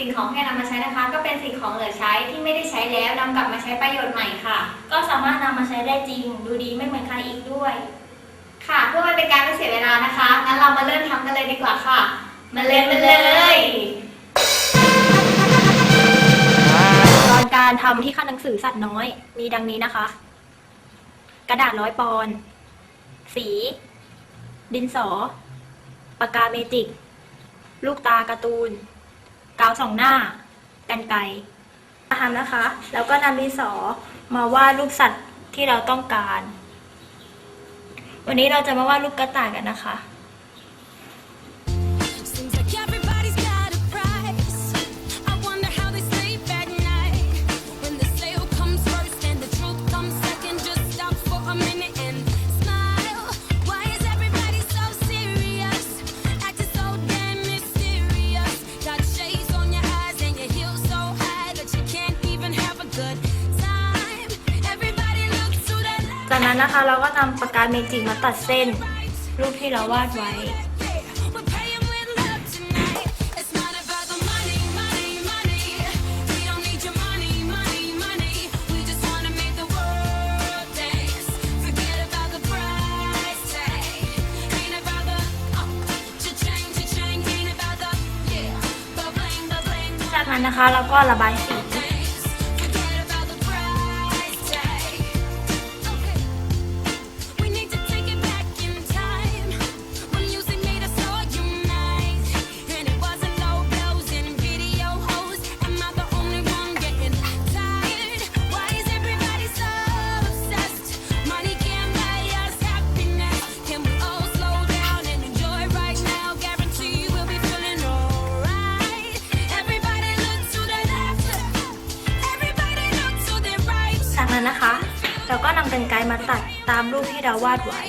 ว้นะคะ ก็เป็นสิ่งของเหลือใช้ที่ไม่ได้ใช้แล้วนำกลับมาใช้ประโยชน์ใหม่ค่ะ ก็สามารถนำมาใช้ได้จริง ดูดีไม่เหมือนใครอีกด้วย ค่ะเพื่อไม่เป็นการไม่เสียเวลานะคะงั้นเรามาเริ่มทำกันเลยดีกว่าค่ะ มาเลยมาเลยตอนการทำที่ขั้นหนังสือสัตว์น้อยมีดังนี้นะคะ กระดาษร้อยปอนสี ดินสอ ปากกาเมจิก ลูกตาการ์ตูนาวสองหน้า กันไกลทำนะคะ แล้วก็นำดินสอมาวาดรูปสัตว์ที่เราต้องการ วันนี้เราจะมาวาดรูปกระต่ายกันนะคะ นะคะ เราก็นำปากกาเมจิกมาตัดเส้น รูปที่เราวาดไว้ จากนั้นนะคะเราก็ระบายสี นั้นนะคะ แล้วก็นำกันไกรมาตัดตามรูปที่เราวาดไว้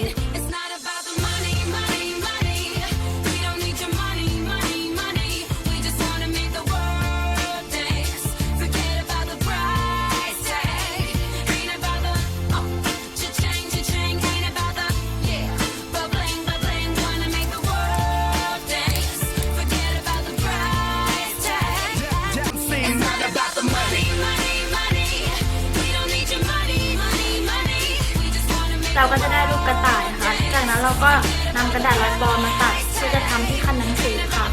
เราก็นำกระดาษรัดบอลมาตัดเพื่อจะทำที่ขั้นหนังสือค่ะ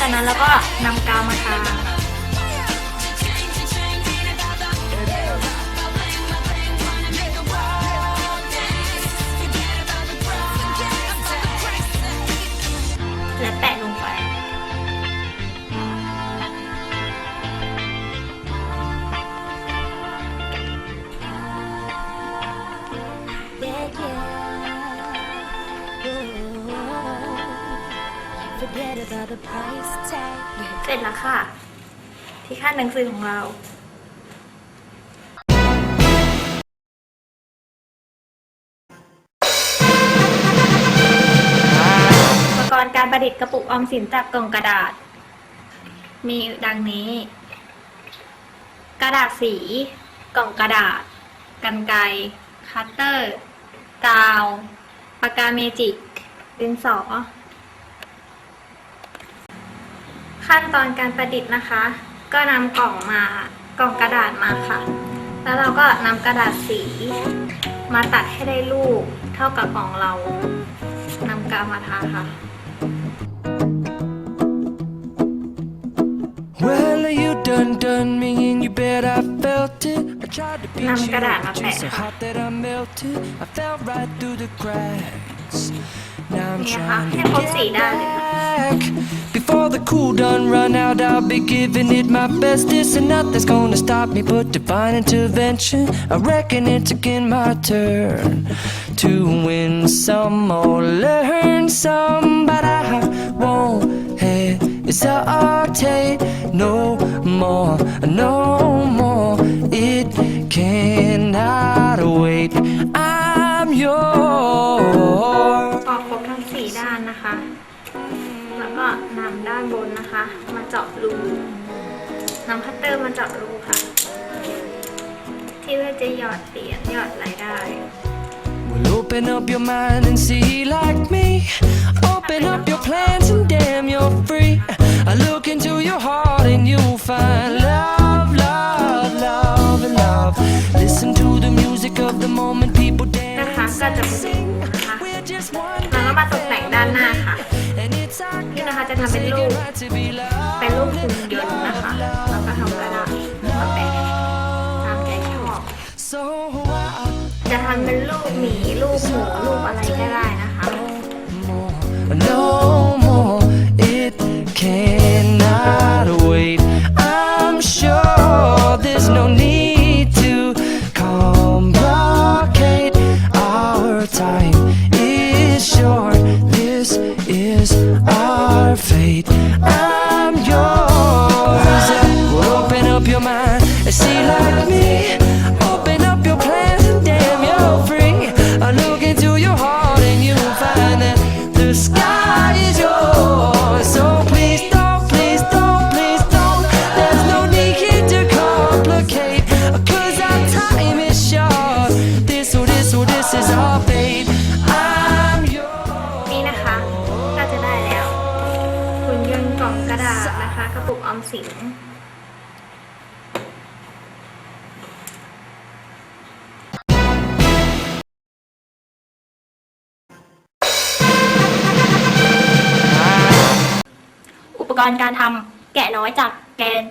จากนั้นเราก็นำกาวมาทา เสร็จแล้วค่ะ ที่ขั้นหนังสือของเราอุปกรณ์การประดิษฐ์กระปุกออมสินจากกล่องกระดาษ มีดังนี้ กระดาษสี กล่องกระดาษ กันไกรคัตเตอร์กาวปากกาเมจิกดินสอ ขั้นตอนการประดิษฐ์นะคะ ก็นำกล่องมากล่องกระดาษมาค่ะ แล้วเราก็นำกระดาษสีมาตัดให้ได้รูปเท่ากับของเรานำกาวมาทาค่ะ Well, you done done me and you bet I felt it. I tried to beat นำ you กระดาษมา up, just แปะ so ค่ะ hot that I melted. I fell right through the cracks. Now I'm trying to get back. Before the cool done run out, I'll be giving it my best. This and nothing's gonna stop me but divine intervention. I reckon it's again my turn to win some or learn some, but I won't hesitate no more, no เตอร์มาเจาะรูค่ะ ที่เพื่อจะหยอดเหรียญหยอดรายได้ Well, open up your mind and see like me. Open up your plans and damn, you're free. I look into your heart and you'll find love, love, love, and love. Listen to the music of the moment, people นะคะ dance ก็ and จะเป็น sing. นะคะ We're just one แล้วก็มาตกแต่งด้านหน้าค่ะ and it's our นี่นะคะจะทำเป็นรูป right to be loved. เป็นรูปหุ่นยนต์นะคะแล้วก็ทำกระดาษมาแปะตามใจชอบ So I จะทำเป็นรูปหมีรูปหมูรูปอะไรก็ได้นะคะ กรณ์การทำแกะน้อยจากแกน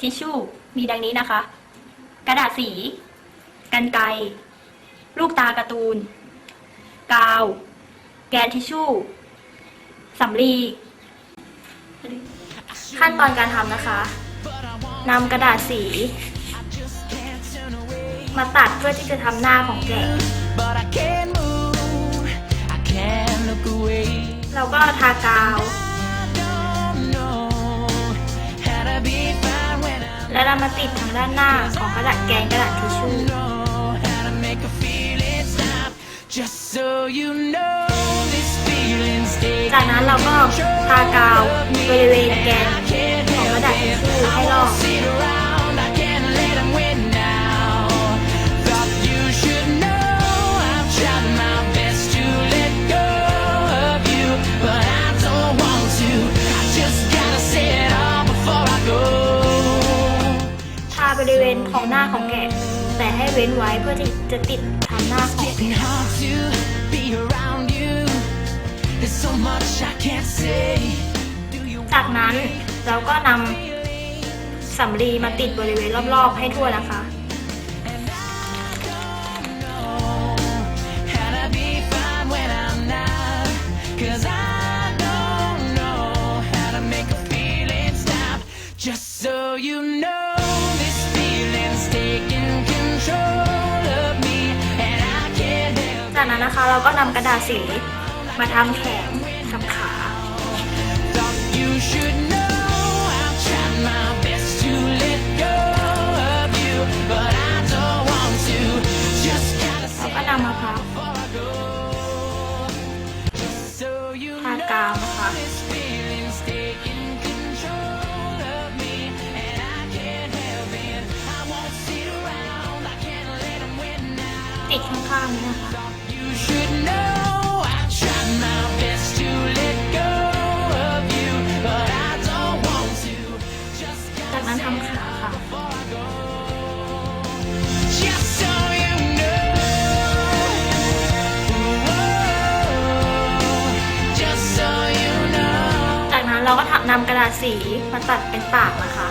ทิชชู่มีดังนี้นะคะ กระดาษสี กันไกรลูกตาการ์ตูน กาว แกนทิชชู่สำลีขั้นตอนการทำนะคะนำกระดาษสี มาตัดเพื่อที่จะทำหน้าของแกะเราก็ทากาว มาติดทางด้านหน้าของกระดาษแกนกระดาษทิชชู่ know how to make a feeling stop. Just so you know, this feeling's taking จากนั้นเราก็ทากาวบริเวณแกน I can't ของก help ระดาษทิช it. ชู่ให้ I รอบ ของหน้าของแกะ แต่ให้เว้นไว้เพื่อที่จะติดทำหน้าของแกจากนั้นเราก็นำสำลีมาติดบริเวณรอบๆให้ทั่วนะคะ นะคะ เราก็นำกระดาษสีมาทำแขน นำกระดาษสีมาตัดเป็นปากนะคะ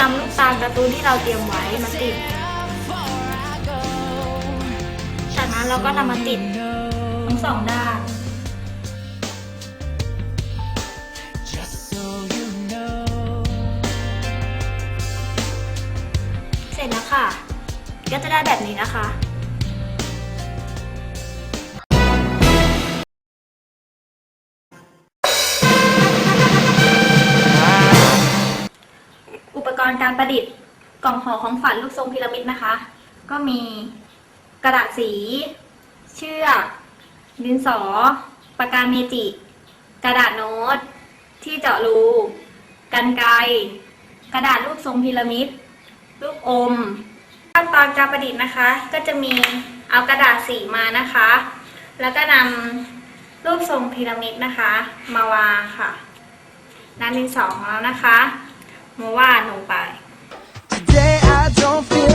นำลูกตาลการ์ตูนที่เราเตรียมไว้มาติด จากนั้นเราก็นำมาติดทั้งสองด้านเสร็จแล้วค่ะ ก็จะได้แบบนี้นะคะ การประดิษฐ์กล่องห่อของฝันลูกทรงพีระมิดนะคะ ก็มีกระดาษสี เชือกดินสอปากกาเมจิ กระดาษโน้ต ที่เจาะรูกันไกรกระดาษรูปทรงพีระมิดลูกอม ขั้นตอนการประดิษฐ์นะคะ ก็จะมีเอากระดาษสีมานะคะ แล้วก็นำรูปทรงพีระมิดนะคะ มาวางค่ะน้ำดินสอของเรานะคะ มาวาดลงไป Today I don't feel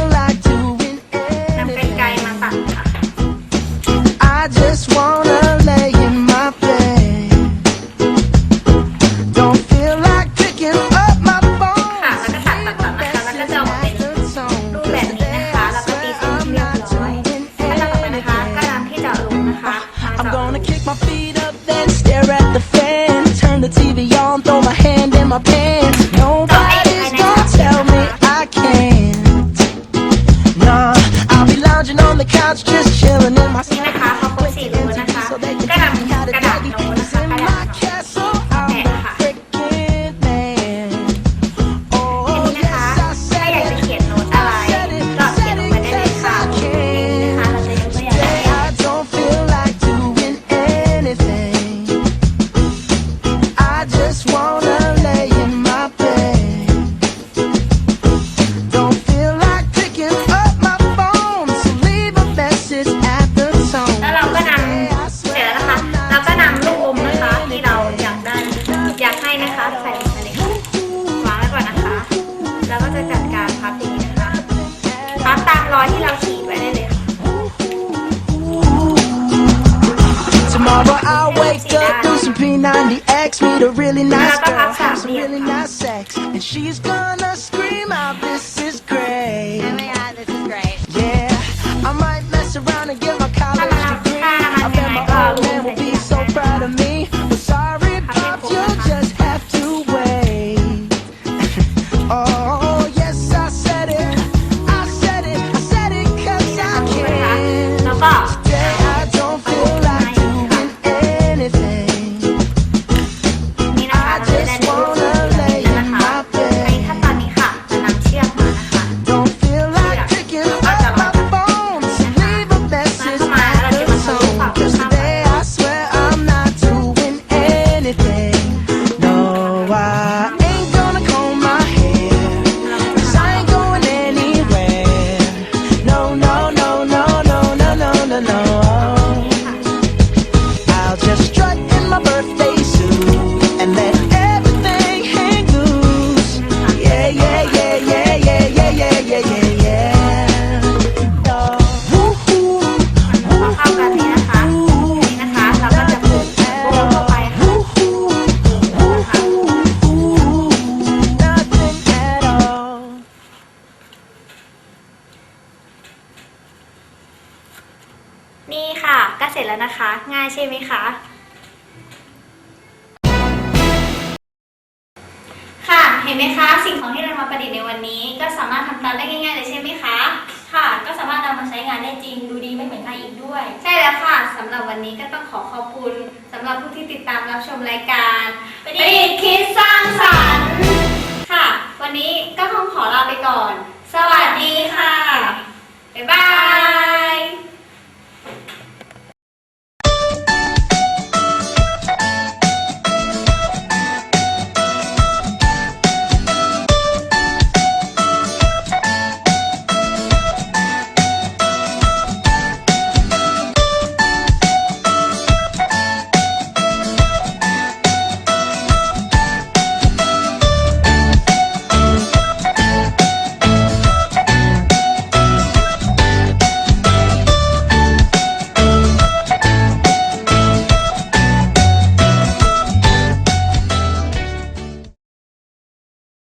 P90X, meet a really nice girl, have some really nice sex, and she's gonna ก็สามารถทำตามได้ง่ายๆเลยใช่ไหมคะ ค่ะ ก็สามารถนำมาใช้งานได้จริง ดูดีไม่เหมือนใครอีกด้วย ใช่แล้วค่ะสำหรับวันนี้ก็ต้องขอขอบคุณสำหรับผู้ที่ติดตามรับชมรายการประดิษฐ์คิดสร้างสรรค์ค่ะ วันนี้ก็คงขอลาไปก่อน สวัสดีค่ะบ๊ายบาย